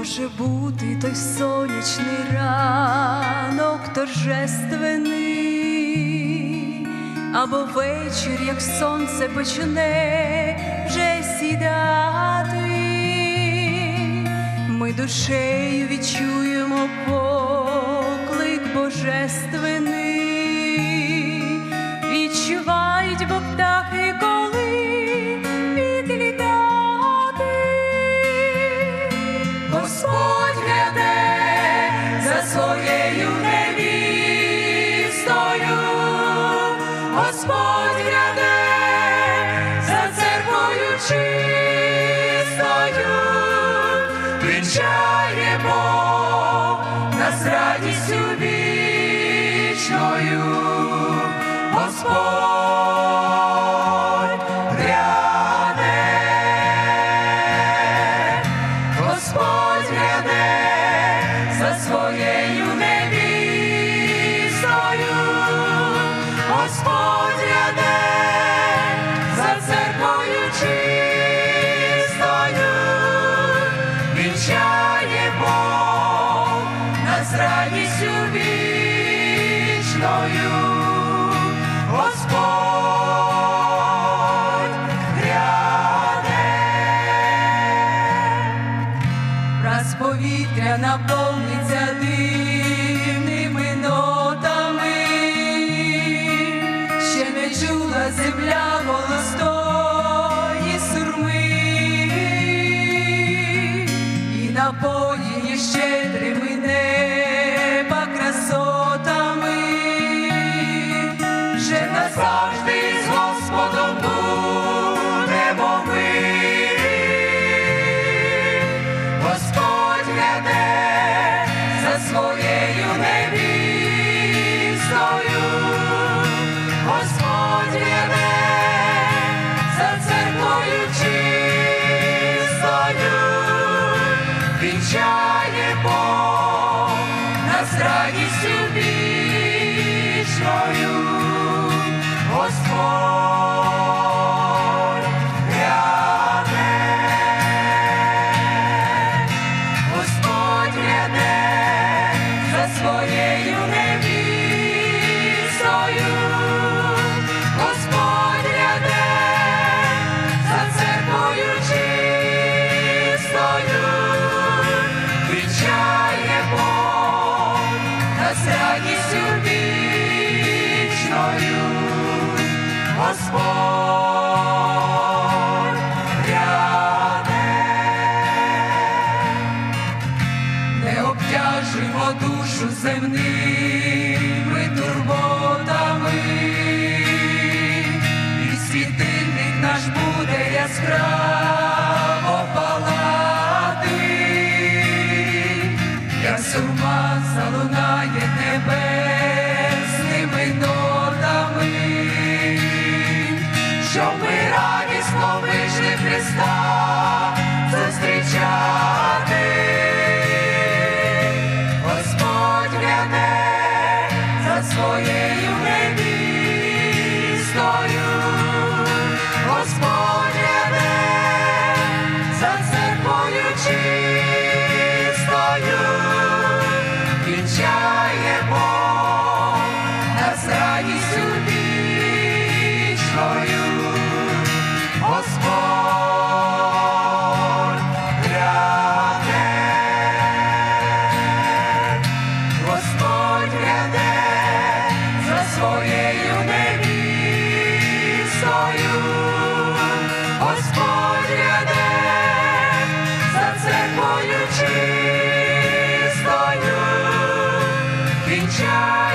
Може бути той сонячний ранок торжественний, або вечір, як сонце почне вже сідати, ми душею відчуємо поклик божественний, відчувають бо птахи, коли підлітати. Господь гряде за своєю невістою, Господь гряде за церквою чистою, вінчає вічною, Господь гряде. Господь гряде за своєю вічною, Господь наповниться дивними нотами, ще не чула земля голостої сурми, і напоїє щедрими вінчає Бог нас радістю вічною, Господь ряде, не обтяжимо душу земними щоб ми радісно вийшли Христа церквою чистою, вінчає